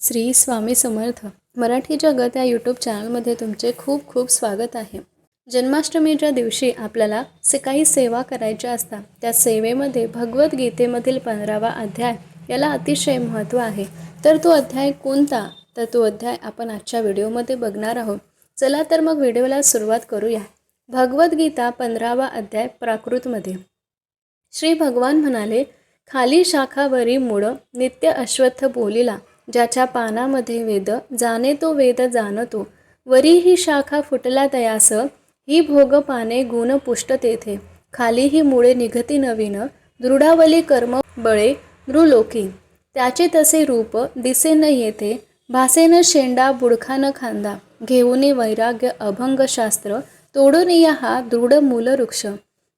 श्री स्वामी समर्थ. मराठी जगत या यूट्यूब चॅनलमध्ये तुमचे खूप खूप स्वागत आहे. जन्माष्टमीच्या दिवशी आपल्याला से काही सेवा करायच्या असतात. त्या सेवेमध्ये भगवद्गीतेमधील पंधरावा अध्याय याला अतिशय महत्त्व आहे. तर तो अध्याय कोणता? तर तो अध्याय आपण आजच्या व्हिडिओमध्ये बघणार आहोत. चला तर मग व्हिडिओला सुरुवात करूया. भगवद्गीता पंधरावा अध्याय प्राकृतमध्ये. श्री भगवान म्हणाले खाली शाखावरी मुळं नित्य अश्वत्थ बोलिला. ज्याच्या पानामध्ये वेद जाणे तो वेद जाणतो. वरी ही शाखा फुटला तयास ही भोग पाने गुण पुष्ट तेथे. खाली ही मुळे निघती नवीन दृढावली कर्म बळे नृलोकी. त्याचे तसे रूप दिसे न येथे भासेन शेंडा बुडखा न खांदा. घेऊन वैराग्य अभंग शास्त्र तोडून या हा दृढ मूलवृक्ष.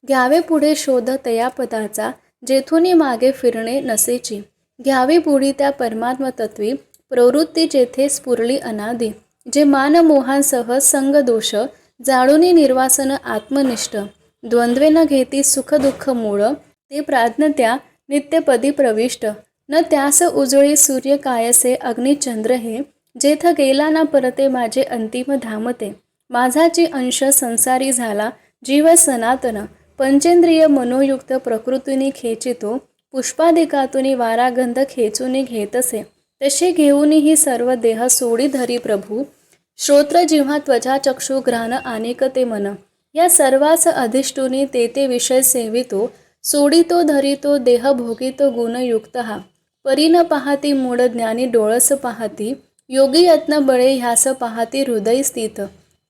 घ्यावे पुढे शोध तया पदाचा जेथून मागे फिरणे नसेची. घ्यावी पुढी त्या परमात्मतत्वी प्रवृत्ती जेथे स्फुरली अनादी जे मानमोहांसह संग दोष जाणून निर्वासन आत्मनिष्ठ द्वंद्वे न घेती सुखदुःख मूळ ते प्राज्ञत्या नित्यपदी प्रविष्ट न त्यास उजळी सूर्य कायसे अग्निचंद्र हे जेथ गेला ना परते माझे अंतिम धामते माझाची अंश संसारी झाला जीव सनातन पंचेंद्रिय मनोयुक्त प्रकृतीने खेचितो पुष्पादिकातून वारागंध खेचून घेतसे तसे घेऊनही सर्व देह सोडी धरी प्रभू. श्रोत्र जिव्हा त्वचा चक्षु घ्राण अनेक ते मन. या सर्वास अधिष्ठुनी ते ते विषय सेवितो. सोडितो धरितो देह भोगितो गुणयुक्त हा परीन पाहती मूळ ज्ञानी डोळस पाहती. योगी यत्न बळे ह्यास पाहती हृदय स्थित.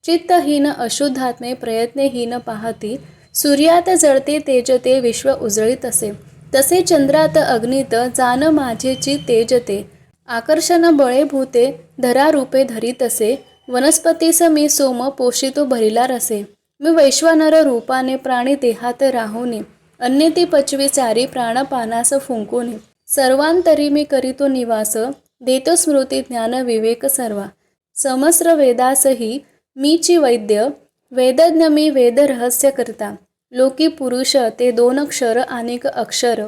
चित्तहीन अशुद्धात्मे प्रयत्नहीन पाहती. सूर्यात जळते तेजते विश्व उजळीत असे. तसे चंद्रात अग्नित जान माझेची तेजते. आकर्षण बळे भूते धरा रूपे धरीतसे. वनस्पतीस मी सोम पोषितो भरिला रसे. मी वैश्वानर रूपाने प्राणी देहात राहूने. अन्य ती पचवी चारी प्राणपानास फुंकुनी. सर्वांतरी मी करीतो निवास. देतो स्मृती ज्ञान विवेक सर्वा. समस्र वेदासही मीची वैद्य. वेदज्ञ मी वेद रहस्य करता. लोकी पुरुष ते दोन अक्षर अनेक अक्षर.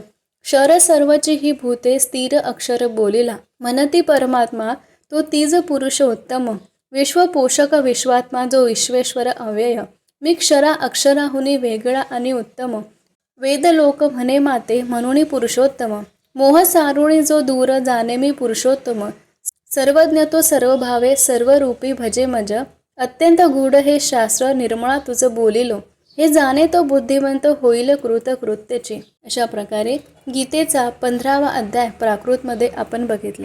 क्षर सर्वची ही भूते स्थिर अक्षर बोलिला. मनती परमात्मा तो तीज पुरुष उत्तम. विश्वपोषक विश्वात्मा जो विश्वेश्वर अव्यय. मी क्षरा अक्षराहुनी वेगळा आणि उत्तम. वेद लोक म्हणे माते म्हणून पुरुषोत्तम. मोह सारुणी जो दूर जाणे मी पुरुषोत्तम. सर्वज्ञ तो सर्व भावे सर्व रूपी भजे मज. अत्यंत गूढ हे शास्त्र निर्मळा तुझं बोलिलो. हे जाणे तो बुद्धिमंत होईल कृतकृत्यचे अशा प्रकारे गीतेचा पंधरावा अध्याय प्राकृतमध्ये आपण बघितला.